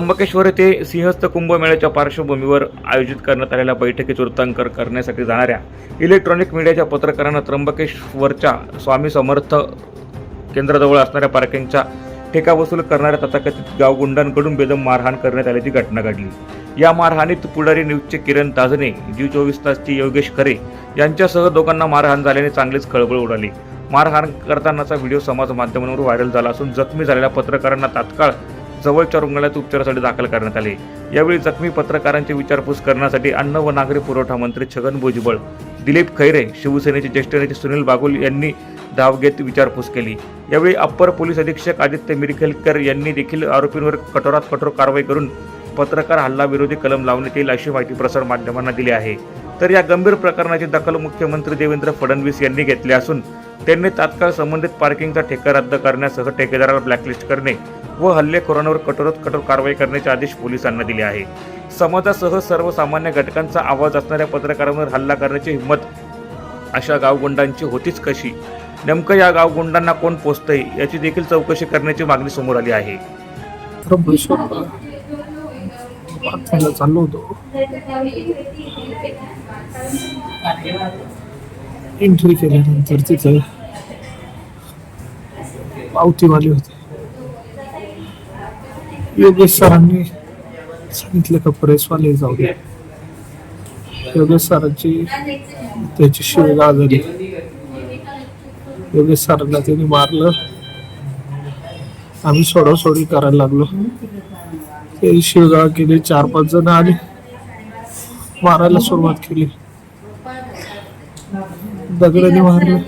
त्र्यंबकेश्वर येथे सिंहस्थ कुंभमेळ्याच्या पार्श्वभूमीवर आयोजित करण्यात आलेल्या बैठकीत वृत्तांकन करण्यासाठी जाणाऱ्या इलेक्ट्रॉनिक मीडियाच्या पत्रकारांना त्र्यंबकेश्वरच्या स्वामी समर्थ केंद्राजवळ असणाऱ्या पार्किंगच्या ठेका वसूल करणाऱ्या तथाकथित गावगुंडांकडून बेदम मारहाण करण्यात आल्याची घटना घडली. या मारहाणीत पुढारी न्यूजचे किरण ताजने जी चोवीस तासचे योगेश खरे यांच्यासह दोघांना मारहाण झाल्याने चांगलीच खळबळ उडाली. मारहाण करतानाचा व्हिडिओ समाज माध्यमांवर व्हायरल झाला असून जखमी झालेल्या पत्रकारांना तात्काळ जवळच्या रुग्णालयात उपचारासाठी दाखल करण्यात आले. यावेळी जखमी पत्रकारांची विचारपूस करण्यासाठी अन्न व नागरी पुरवठा मंत्री छगन भुजबळ दिलीप खैरे शिवसेनेचे ज्येष्ठ नेते सुनील बागुल यांनी धाव घेत विचारपूस केली. यावेळी अप्पर पोलीस अधीक्षक आदित्य मिरखेलकर यांनी देखील आरोपींवर कठोरात कठोर कारवाई करून पत्रकार हल्ला विरोधी कलम लावण्यात येईल अशी माहिती प्रसार माध्यमांना दिली आहे. तर या गंभीर प्रकरणाची दखल मुख्यमंत्री देवेंद्र फडणवीस यांनी घेतली असून त्यांनी तात्काळ संबंधित पार्किंगचा ठेका रद्द करण्यासह ठेकेदाराला ब्लॅकलिस्ट करणे व हल्लेखोरांवर कठोरात कठोर कारवाई करण्याचे आदेश पोलिसांना दिले आहे. समाजासह सर्वसामान्य घटकांचा आवाज असणाऱ्या पत्रकारांवर हल्ला करण्याची हिंमत अशा गावगुंडांची होतीच कशी? नेमकं या गावगुंडांना कोण पोचतंय याची देखील चौकशी करण्याची मागणी समोर आली आहे. चाललो होतो एंट्री केल्यानंतर तिथं पावतीवाले होते. योगेश सरांनी सांगितलं का प्रेसवाले जाऊ दे. योगेश सरांची त्याची शिवगा झाली योगेश सरांना त्यांनी मारलं. आम्ही सोडासोडी करायला लागलो. ते शिवगाळ केली चार पाच जण आली. मारायला सुरुवात केली. दगडाने मारले.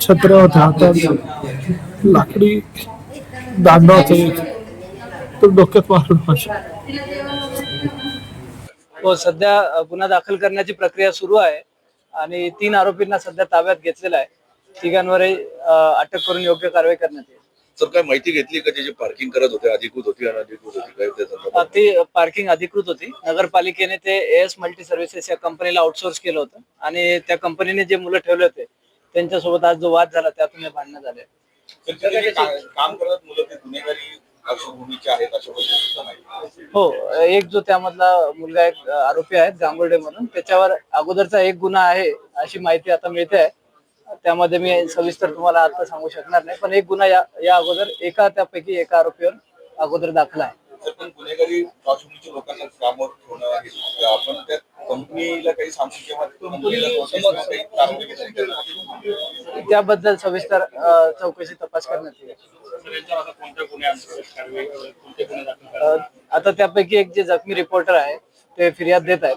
छत्र्या होत्या हातात. लाकडी दांडा होता. तो डोक्यात मारून हो सध्या गुन्हा दाखल करण्याची प्रक्रिया सुरू आहे आणि तीन आरोपींना सध्या ताब्यात घेतलेला आहे. तिघांवरही अटक करून योग्य कारवाई करण्यात येईल. सर काय माहिती घेतली का त्याची पार्किंग करत होते अधिकृत होती अनधिकृत होती काय? ती पार्किंग अधिकृत होती. नगरपालिकेने ते एस मल्टी सर्व्हिसेस या कंपनीला आउटसोर्स केलं होतं. आणि त्या कंपनीने जे मुलं ठेवले होते त्यांच्यासोबत आज जो वाद झाला त्यातून हे भांडणं झाले. जे काम करत मुलं ते गुन्हेगारी आहेत अशा पद्धतीचं हो एक जो त्यामधला मुलगा एक आरोपी आहे गांगुर्डे म्हणून त्याच्यावर अगोदरचा एक गुन्हा आहे अशी माहिती आता मिळते आहे. त्यामध्ये मी सविस्तर तुम्हाला आता सांगू शकणार नाही पण एक गुन्हा या या अगोदर एका त्यापैकी एका आरोपीवर अगोदर दाखला आहे. तर पण गुन्हेगारी पार्श्वभूमीच्या लोकांना कामावर ठेवणं आहे आपण त्या कंपनीला काही सांगू किंवा कंपनीला notice किंवा काही कारवाई वगैरे करणार? त्याबद्दल सविस्तर अ, चौकशी तपास करण्यात येईल. अ, आता त्यापैकी एक जे जखमी रिपोर्टर आहे ते फिर्याद देत आहेत.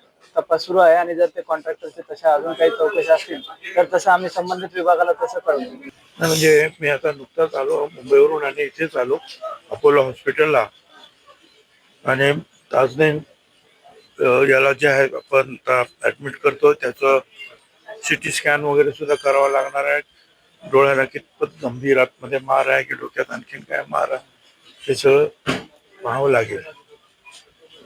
तपास सुरू आहे आणि जर ते कॉन्ट्रॅक्टरचे तशा अजून काही चौकशी असतील तर तसं आम्ही संबंधित विभागाला तसं कळवू. म्हणजे मी आता नुकताच आलो मुंबईवरून आणि इथेच आलो अपोलो हॉस्पिटलला. आणि ताजने याला जे आहे आपण ऍडमिट करतो त्याचं सिटी स्कॅन वगैरे सुद्धा करावं लागणार आहे. डोळ्याला कितपत गंभीर आतमध्ये मार आहे की डोक्यात आणखीन काय मार आहे हे सगळं पाहावं लागेल.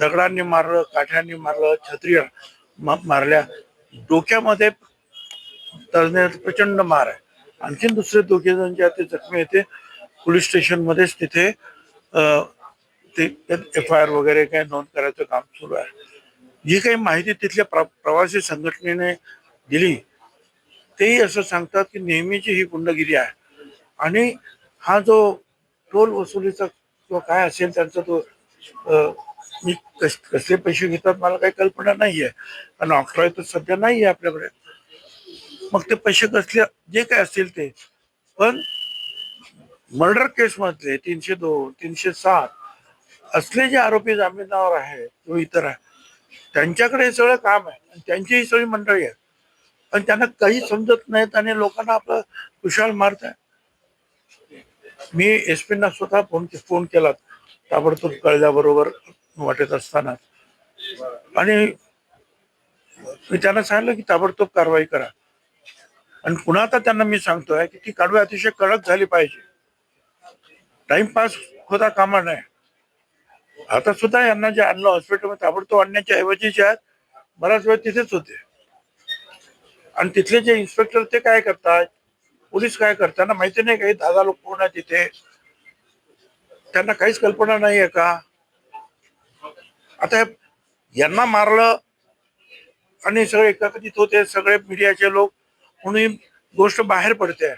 दगडांनी मारलं काठ्यांनी मारलं छत्री मा- मारल्या. डोक्यामध्ये तज्ञ प्रचंड मार आहे. आणखीन दुसरे दोघे जण जे ते जखमी येते पोलीस स्टेशनमध्येच तिथे ते एफ आय आर वगैरे काय नोंद करायचं काम सुरू आहे. जी काही माहिती तिथल्या प्र प्रवासी संघटनेने दिली तेही असं सांगतात की नेहमीची ही गुंडगिरी आहे. आणि हा जो टोल वसुलीचा किंवा काय असेल त्यांचा तो मी कस कसले पैसे घेतात मला काही कल्पना नाहीये. कारण ऑक्ट्रॉय तर सध्या नाही आहे आपल्याकडे. मग ते पैसे कसले जे काय असतील ते. पण मर्डर केस मधले तीनशे दोन तीनशे सात असले जे आरोपी जामिनावर आहे किंवा इतर आहे त्यांच्याकडे हे सगळं काम आहे. आणि त्यांची ही सगळी मंडळी आहे. आणि त्यांना काही समजत नाहीत आणि लोकांना आपलं कुशाल मारत आहे मी एस पीना स्वतः फोन फोन केला ताबडतोब कळल्याबरोबर वाटत असताना. आणि मी त्यांना सांगितलं की ताबडतोब कारवाई करा. आणि पुन्हा आता त्यांना मी सांगतोय की ती कारवाई अतिशय कडक झाली पाहिजे. टाइमपास होता कामा नाही आता सुद्धा यांना जे आणलं हॉस्पिटलमध्ये ताबडतोब आणण्याच्या ऐवजी जे आहेत बराच वेळ तिथेच होते. आणि तिथले जे इन्स्पेक्टर ते काय करतात? पोलीस काय करताना माहिती नाही काही दहा लोक कोण आहे तिथे त्यांना काहीच कल्पना नाही आहे का? आता यांना मारलं आणि सगळे एकत्रित होते सगळे मीडियाचे लोक म्हणून गोष्ट बाहेर पडते.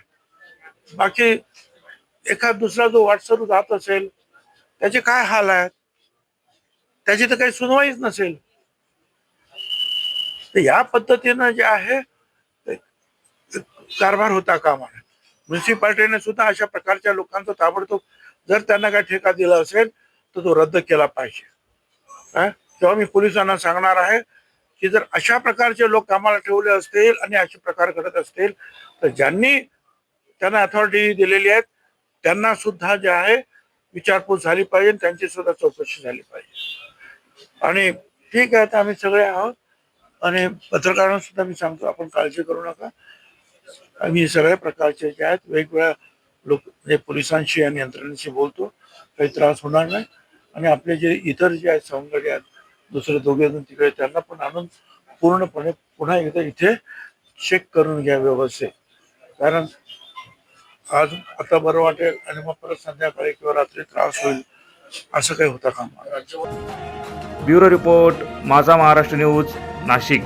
बाकी एखाद दुसरा जो वाटसरू जात असेल त्याचे काय हाल आहेत? त्याची तर काही सुनवाईच नसेल. तर या पद्धतीनं जे आहे कारभार होता कामा म्युन्सिपाल्टीने सुद्धा अशा प्रकारच्या लोकांचा ताबडतोब जर त्यांना काय ठेका दिला असेल तर तो रद्द केला पाहिजे. तेव्हा मी पोलिसांना सांगणार आहे की जर अशा प्रकारचे लोक कामाला ठेवले असतील आणि असे प्रकार घडत असतील तर ज्यांनी त्यांना अथॉरिटी दिलेली आहेत त्यांना सुद्धा जे आहे विचारपूस झाली पाहिजे त्यांची सुद्धा चौकशी झाली पाहिजे. आणि ठीक आहे तर आम्ही सगळे आहोत. आणि पत्रकारांना सुद्धा मी सांगतो आपण काळजी करू नका. आम्ही सगळ्या प्रकारचे जे आहेत वेगवेगळ्या लोक म्हणजे पोलिसांशी आणि यंत्रणेशी बोलतो काही त्रास होणार नाही. आणि आपले जे इतर जे आहेत सवंगडी आहेत दुसरे दोघे जण तिकडे त्यांना पण आणून पूर्णपणे पुन्हा एकदा इथे चेक करून घ्या व्यवस्थित. कारण आज आता बरं वाटेल आणि मग परत संध्याकाळी किंवा रात्री त्रास होईल असं काही होता कामा bureau report Majha Maharashtra news Nashik.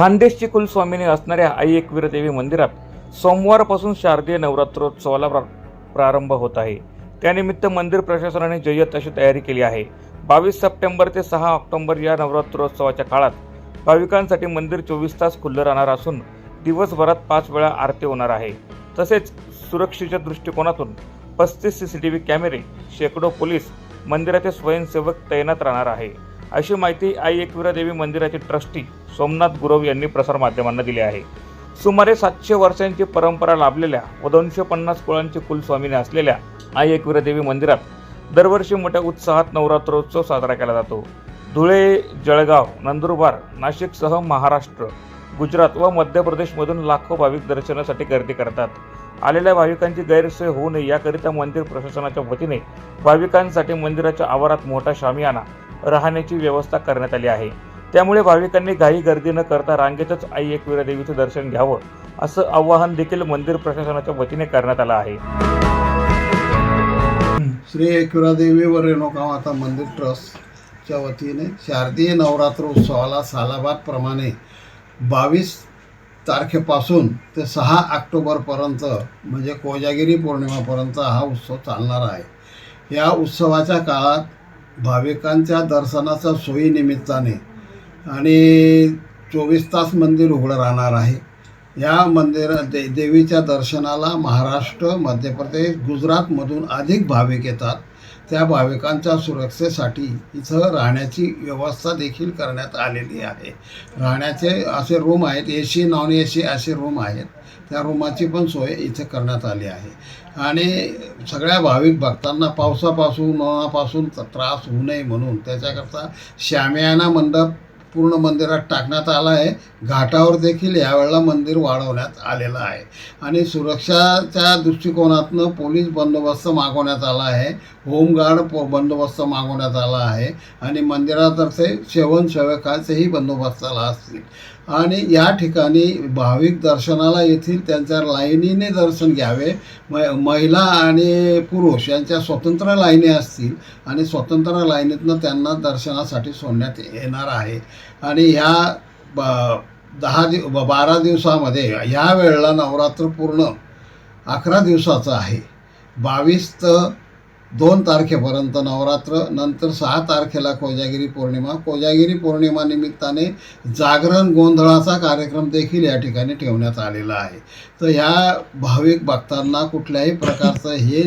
Khandesh कुलस्वामीने असणाऱ्या आई एकवीर देवी मंदिरात सोमवारपासून शारदीय नवरात्रोत्सवाला प्रा- प्रारंभ होत आहे. त्यानिमित्त मंदिर प्रशासनाने जय्यत अशी तयारी केली आहे. बावीस सप्टेंबर ते सहा ऑक्टोबर या नवरात्रोत्सवाच्या काळात भाविकांसाठी मंदिर चोवीस तास खुल्लं राहणार असून दिवसभरात पाच वेळा आरती होणार आहे. तसेच सुरक्षेच्या दृष्टिकोनातून पस्तीस सी सी टी व्ही कॅमेरे शेकडो पोलीस मंदिराचे स्वयंसेवक तैनात राहणार आहे. अशी माहिती आई एकविरा देवी मंदिराचे ट्रस्टी सोमनाथ गुरव यांनी प्रसारमाध्यमांना दिली आहे. सुमारे सातशे वर्षांची परंपरा लाभलेल्या व दोनशे पन्नास कुळांची कुलस्वामीने असलेल्या आई एकविरा देवी मंदिरात दरवर्षी मोठ्या उत्साहात नवरात्रोत्सव साजरा केला जातो. धुळे जळगाव नंदुरबार नाशिकसह महाराष्ट्र गुजरात व मध्य प्रदेशमधून लाखो भाविक दर्शनासाठी गर्दी करतात. आलेल्या भाविकांची गैरसोय होऊ नये याकरिता मंदिर प्रशासनाच्या वतीने भाविकांसाठी मंदिराच्या आवारात मोठा शामियाना राहण्याची व्यवस्था करण्यात आली आहे. त्यामुळे भाविकांनी घाई गर्दी न करता रांगेतच आई एकविरा देवीचं दर्शन घ्यावं असं आवाहन देखील मंदिर प्रशासनाच्या वतीने करण्यात आलं आहे. श्री एकविरादेवी व रेणुका माता मंदिर ट्रस्टच्या वतीने शारदीय नवरात्र उत्सवाला सालाबादप्रमाणे बावीस तारखेपासून ते सहा ऑक्टोबरपर्यंत म्हणजे कोजागिरी पौर्णिमापर्यंत हा उत्सव चालणार आहे. या उत्सवाच्या काळात भाविकांच्या दर्शनाच्या सोयीनिमित्ताने आणि चोवीस तास मंदिर उघडं राहणार आहे. या मंदिरा दे देवीच्या दर्शनाला महाराष्ट्र मध्य प्रदेश गुजरातमधून अधिक भाविक येतात. त्या भाविकांच्या सुरक्षेसाठी इथं राहण्याची व्यवस्था देखील करण्यात आलेली आहे. राहण्याचे असे रूम आहेत A C non A C असे रूम आहेत. त्या रूमाची पण सोय इथे करण्यात आली आहे. आणि सगळ्या भाविक भक्तांना पावसापासून उन्हापासून त्रास होऊ नये म्हणून त्याच्याकरता श्यामयाना मंडप पूर्ण मंदिरात टाकण्यात आला आहे. घाटावर देखील यावेळेला मंदिर वाढवण्यात आलेलं आहे. आणि सुरक्षाच्या दृष्टिकोनातनं पोलीस बंदोबस्त मागवण्यात आला आहे. होमगार्ड प बंदोबस्त मागवण्यात आला आहे. आणि मंदिरातर्फे सेवन सेवकाचेही बंदोबस्ताला असतील. आणि या ठिकाणी भाविक दर्शनाला येथील त्यांच्या लाईनीने दर्शन घ्यावे. म महिला आणि पुरुष यांच्या स्वतंत्र लाईनी असतील आणि स्वतंत्र लाईनीतनं त्यांना दर्शनासाठी सोडण्यात येणार आहे. आणि ह्या ब दहा दिव बारा दिवसामध्ये ह्या वेळेला नवरात्र पूर्ण अकरा दिवसाचं आहे. बावीस तर दोन तारखेपर्यंत नवरात्र नंतर सहा तारखेला कोजागिरी पौर्णिमा. कोजागिरी पौर्णिमा निमित्ताने जागरण गोंधळाचा कार्यक्रम देखील या ठिकाणी ठेवण्यात आलेला आहे. तर ह्या भाविक भक्तांना कुठल्याही प्रकारचं हे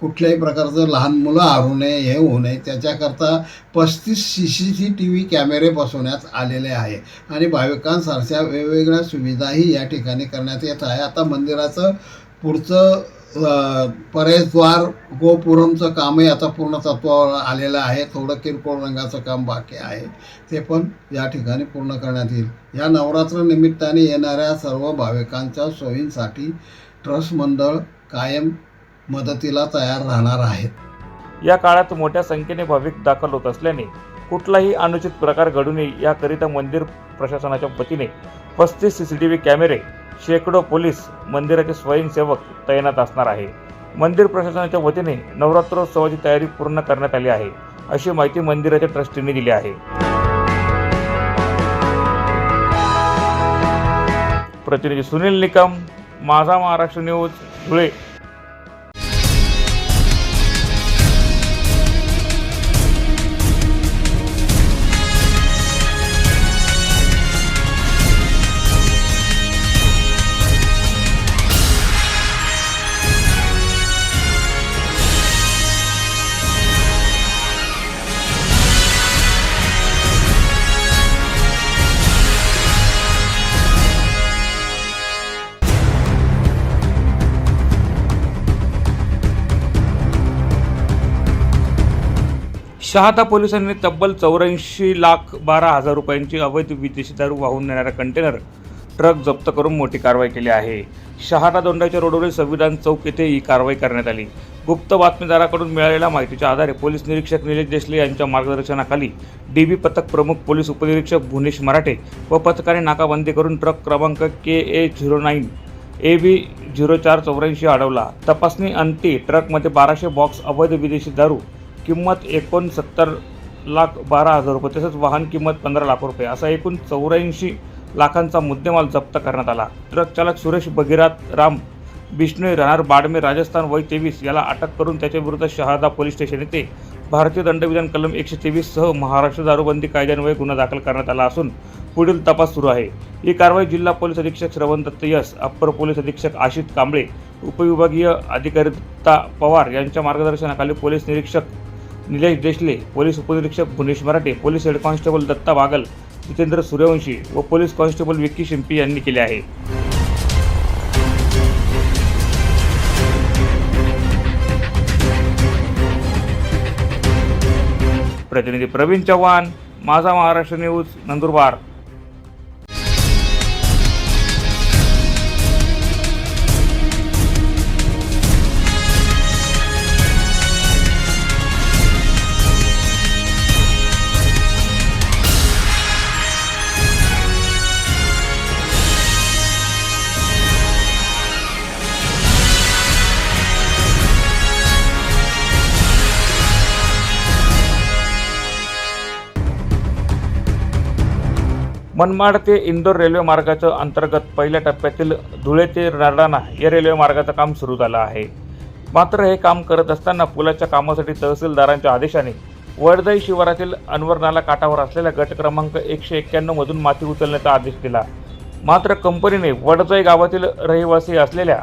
कुठल्याही प्रकारचं लहान मुलं हारू नये हे होऊ नये. त्याच्याकरता पस्तीस C C C T V कॅमेरे बसवण्यात आलेले आहे. आणि भाविकांसारख्या वेगवेगळ्या सुविधाही या ठिकाणी करण्यात येत आहे. आता मंदिराचं पुढचं परेशद्वार गोपुरमचं कामही आता पूर्ण तत्वावर आलेलं आहे. थोडं किरकोळ रंगाचं काम बाकी आहे. ते पण या ठिकाणी पूर्ण करण्यात येईल. या नवरात्र निमित्ताने येणाऱ्या सर्व भाविकांच्या सोयींसाठी ट्रस्ट मंडळ कायम मदतीला तयार राहणार आहेत या काळात मोठ्या संख्येने भाविक दाखल होत असल्याने कुठलाही अनुचित प्रकार घडू नये याकरिता मंदिर प्रशासनाच्या वतीने पस्तीस सी सी टी व्ही कॅमेरे शेकडो पोलीस मंदिराचे स्वयंसेवक तैनात असणार आहे. मंदिर प्रशासनाच्या वतीने नवरात्रोत्सवाची तयारी पूर्ण करण्यात आली आहे अशी माहिती मंदिराच्या ट्रस्टींनी दिली आहे. प्रतिनिधी सुनील निकम माझा महाराष्ट्र न्यूज धुळे. शहादा पोलिसांनी तब्बल चौऱ्याऐंशी लाख बारा हजार रुपयांची अवैध विदेशी दारू वाहून नेणारा कंटेनर ट्रक जप्त करून मोठी कारवाई केली आहे. शहादा दोंडाच्या रोडवरील संविधान चौक येथे ही कारवाई करण्यात आली. गुप्त बातमीदाराकडून मिळालेल्या माहितीच्या आधारे पोलीस निरीक्षक निलेश देशले यांच्या मार्गदर्शनाखाली डीबी पथक प्रमुख पोलीस उपनिरीक्षक भुवनेश मराठे व पथकाने नाकाबंदी करून ट्रक क्रमांक K A zero nine A B zero चार चौऱ्याऐंशी अडवला. तपासणी अंती ट्रकमध्ये बाराशे बॉक्स अवैध विदेशी दारू किंमत एकोणसत्तर लाख बारा हजार रुपये तसंच वाहन किंमत पंधरा लाख रुपये असा एकूण चौऱ्याऐंशी लाखांचा मुद्देमाल जप्त करण्यात आला. ट्रक चालक सुरेश बगिरात राम बिष्णोई राहणार बाडमेर राजस्थान वय तेवीस याला अटक करून त्याच्याविरुद्ध शहादा पोलीस स्टेशन येथे भारतीय दंडविधान कलम एकशे तेवीस सह महाराष्ट्र दारूबंदी कायद्यान्वये गुन्हा दाखल करण्यात आला असून पुढील तपास सुरू आहे. ही कारवाई जिल्हा पोलीस अधीक्षक श्रवण दत्त यस अप्पर पोलीस अधीक्षक आशित कांबळे उपविभागीय अधिकारिता पवार यांच्या मार्गदर्शनाखाली पोलीस निरीक्षक निलेश देशले पोलीस उपनिरीक्षक Bhuvnesh Marathe police head constable Datta Bagal Jitendra Suryavanshi व पोलीस कॉन्स्टेबल विक्की शिंपी यांनी केले आहे. प्रतिनिधी प्रवीण चव्हाण माझा महाराष्ट्र न्यूज नंदुरबार. मनमाड ते इंदोर रेल्वे मार्गाच्या अंतर्गत पहिल्या टप्प्यातील धुळे ते राडाणा या रेल्वे मार्गाचं काम सुरू झालं आहे. मात्र हे काम करत असताना पुलाच्या कामासाठी तहसीलदारांच्या आदेशाने वडदई शिवारातील अनवरनाला काठावर असलेल्या गट क्रमांक एकशे एक्क्याण्णव मधून माती उचलण्याचा आदेश दिला. मात्र कंपनीने वडदई गावातील रहिवासी असलेल्या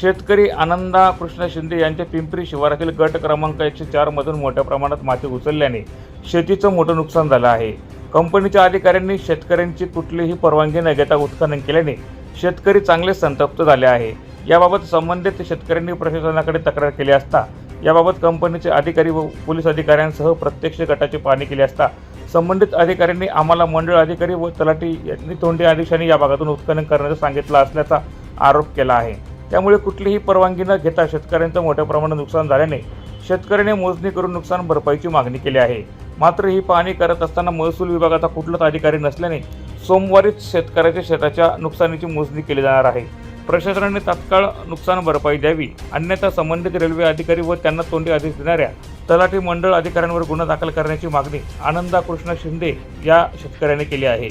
शेतकरी आनंदा कृष्ण शिंदे यांच्या पिंपरी शिवारातील गट क्रमांक एकशे चारमधून मोठ्या प्रमाणात माती उचलल्याने शेतीचं मोठं नुकसान झालं आहे. कंपनीच्या अधिकाऱ्यांनी शेतकऱ्यांची कुठलीही परवानगी न घेता उत्खनन केल्याने शेतकरी चांगले संतप्त झाले आहे. याबाबत संबंधित शेतकऱ्यांनी प्रशासनाकडे तक्रार केली असता याबाबत कंपनीचे अधिकारी व पोलीस अधिकाऱ्यांसह प्रत्यक्ष गटाची पाहणी केली असता संबंधित अधिकाऱ्यांनी आम्हाला मंडळ अधिकारी व तलाठी यांनी तोंडी आदेशाने या भागातून उत्खनन करण्याचं सांगितलं असल्याचा आरोप केला आहे. त्यामुळे कुठलीही परवानगी न घेता शेतकऱ्यांचं मोठ्या प्रमाणात नुकसान झाल्याने शेतकऱ्याने मोजणी करून नुकसान भरपाईची मागणी केली आहे. मात्र ही पाहणी करत असताना महसूल विभागाचा कुठलाच अधिकारी नसल्याने सोमवारीच शेतकऱ्याच्या शेताच्या नुकसानीची मोजणी केली जाणार आहे. प्रशासनाने तात्काळ नुकसान भरपाई द्यावी अन्यथा संबंधित रेल्वे अधिकारी व त्यांना तोंडी आदेश देणाऱ्या तलाठी मंडळ अधिकाऱ्यांवर गुन्हा दाखल करण्याची मागणी आनंदा कृष्ण शिंदे या शेतकऱ्याने केली आहे.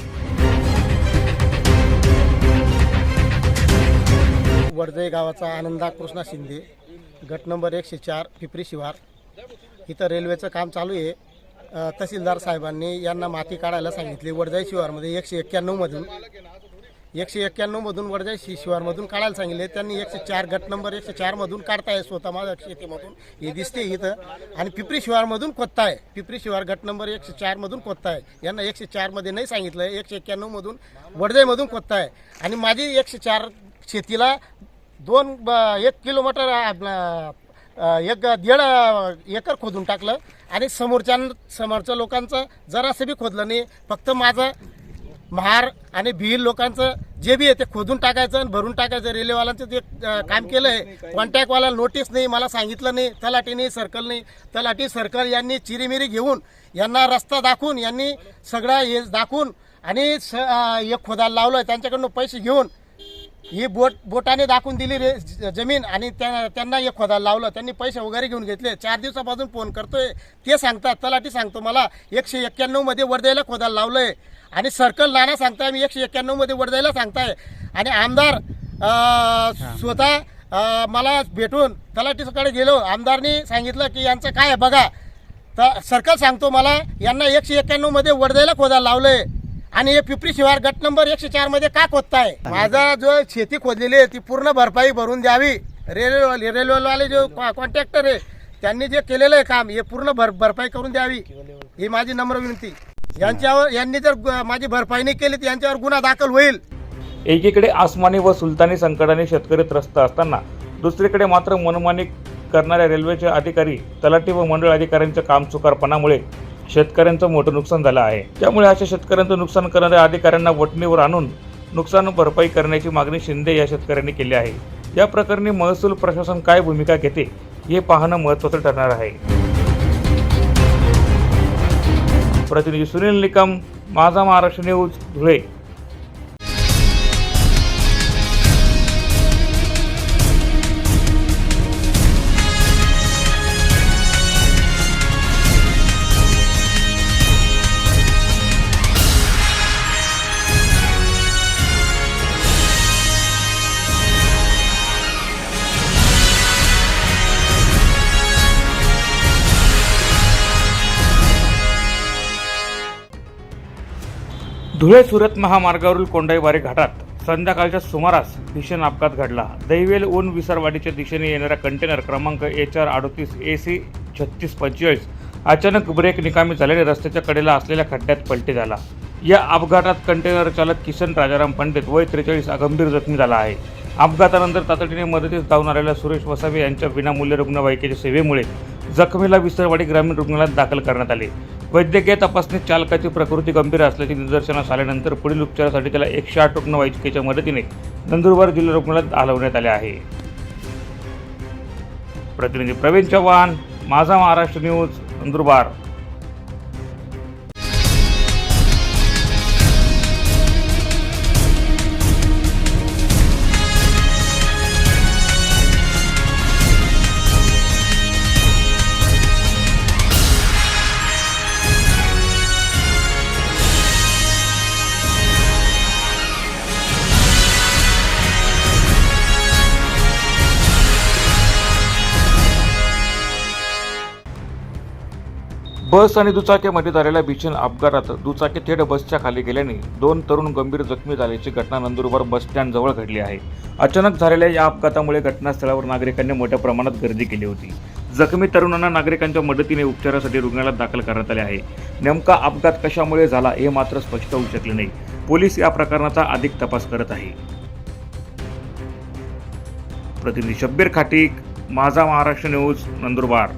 वर्धे गावाचा आनंदा कृष्णा शिंदे गट नंबर एकशे चार पिपरी शिवार. इथं रेल्वेचं काम चालू आहे. अ, तहसीलदार साहेबांनी यांना माती काढायला सांगितली. वडजाई शिवारमध्ये एकशे एक्क्याण्णवमधून एकशे एक्क्याण्णवमधून वडजाई शि शिवारमधून काढायला सांगितले. त्यांनी एकशे चार गट नंबर एकशे चारमधून काढताय स्वतः माझ्या शेतीमधून. हे दिसते इथं. आणि पिपरी शिवारमधून खोदताय. पिपरी शिवार गट नंबर एकशे चारमधून खोदताय. यांना एकशे चारमध्ये नाही सांगितलं. एकशे एक्क्याण्णवमधून वडजाईमधून खोदताय. आणि माझी एकशे चार शेतीला दोन ब- एक किलोमीटर आपला एक दीड एकर खोदून टाकलं. आणि समोरच्या समोरच्या लोकांचं जरासं बी खोदलं नाही. फक्त माझं महार आणि भिल लोकांचं जे बी आहे ते खोदून टाकायचं आणि भरून टाकायचं. रेल्वेवाल्यांचं जे काम केलं आहे कॉन्टॅक्टवाला नोटीस नाही मला सांगितलं नाही तलाठी नाही सर्कल नाही. तलाठी सर्कल यांनी चिरीमिरी घेऊन यांना रस्ता दाखवून यांनी सगळं हे दाखवून आणि स एक खोदायला लावलं. आहे त्यांच्याकडनं पैसे घेऊन ही बोट बोटाने दाखवून दिली रे ज- जमीन आणि त्या त्यांना एक खोदायला लावलं. त्यांनी पैसे वगैरे घेऊन घेतले. चार दिवसापासून फोन करतोय. ते सांगतात तलाठी सांगतो मला एकशे एक्क्याण्णवमध्ये वर्ध्याला खोदायला लावलंय. आणि सर्कल नाना सांगताय मी एकशे एक्क्याण्णवमध्ये वर्ध्याला सांगताय. आणि आमदार अं, स्वतः अं, मला भेटून तलाठीकडे गेलो. आमदारनी सांगितलं की यांचं काय आहे बघा. तर सर्कल सांगतो मला यांना एकशे एक्क्याण्णवमध्ये वर्ध्याला खोदायला लावलंय. आणि हे पिपरी शिवार गट नंबर एकशे चारमध्ये का खोदताय? माझा जो शेती खोदलेली आहे ती पूर्ण भरपाई भरून द्यावी. रेल्वे रेल्वेवाले जो कॉन्ट्रॅक्टर आहे त्यांनी जे केलेलं आहे काम हे पूर्ण भर भरपाई करून द्यावी. ही माझी नम्र विनंती. यांच्यावर यांनी जर माझी भरपाई नाही केली तर यांच्यावर गुन्हा दाखल होईल. एकीकडे आसमानी व सुलतानी संकटाने शेतकरी त्रस्त असताना दुसरीकडे मात्र मनमानी करणाऱ्या रेल्वेचे अधिकारी तलाठी व मंडळ अधिकाऱ्यांच्या कामचुकारपणामुळे शेतकऱ्यांचं मोठं नुकसान झालं आहे. त्यामुळे अशा शेतकऱ्यांचं नुकसान करणाऱ्या अधिकाऱ्यांना वटणीवर आणून नुकसान भरपाई करण्याची मागणी शिंदे या शेतकऱ्यांनी केली आहे. या प्रकरणी महसूल प्रशासन काय भूमिका घेते हे पाहणं महत्त्वाचं ठरणार आहे. प्रतिनिधी सुनील निकम माझा महाराष्ट्र न्यूज धुळे. धुळे सुरत महामार्गावरील कोंडाईबारी घाटात संध्याकाळच्या सुमारास भीषण अपघात घडला. दैवेल ऊन विसरवाडीच्या दिशेने येणारा कंटेनर क्रमांक एच आर अडतीस ए सी छत्तीस पंचेचाळीस अचानक ब्रेक निकामी झाल्याने रस्त्याच्या कडेला असलेल्या खड्ड्यात पलटी झाला. या अपघातात कंटेनर चालक किसन राजाराम पंडित वय त्रेचाळीस गंभीर जखमी झाला आहे. अपघातानंतर तातडीने मदतीस धावून आलेल्या सुरेश वसावे यांच्या विनामूल्य रुग्णवाहिकेच्या सेवेमुळे जखमीला विसरवाडी ग्रामीण रुग्णालयात दाखल करण्यात आले. वैद्यकीय तपासणीत चालकाची प्रकृती गंभीर असल्याचे निदर्शनास आल्यानंतर पुढील उपचारासाठी त्याला एकशे आठ रुग्णवाहिकेच्या मदतीने नंदुरबार जिल्हा रुग्णालयात हलवण्यात आले आहे. प्रतिनिधी प्रवीण चव्हाण माझा महाराष्ट्र न्यूज नंदुरबार. बस आणि दुचाकीमध्ये झालेल्या भीषण अपघातात दुचाकी थेट बसच्या खाली गेल्याने दोन तरुण गंभीर जखमी झाल्याची घटना नंदुरबार बस स्टँडजवळ घडली आहे. अचानक झालेल्या या अपघातामुळे घटनास्थळावर नागरिकांनी मोठ्या प्रमाणात गर्दी केली होती. जखमी तरुणांना नागरिकांच्या मदतीने उपचारासाठी रुग्णालयात दाखल करण्यात आले आहे. नेमका अपघात कशामुळे झाला हे मात्र स्पष्ट होऊ शकले नाही. पोलीस या प्रकरणाचा अधिक तपास करत आहे. प्रतिनिधी शब्बीर खाटीक माझा महाराष्ट्र न्यूज नंदुरबार.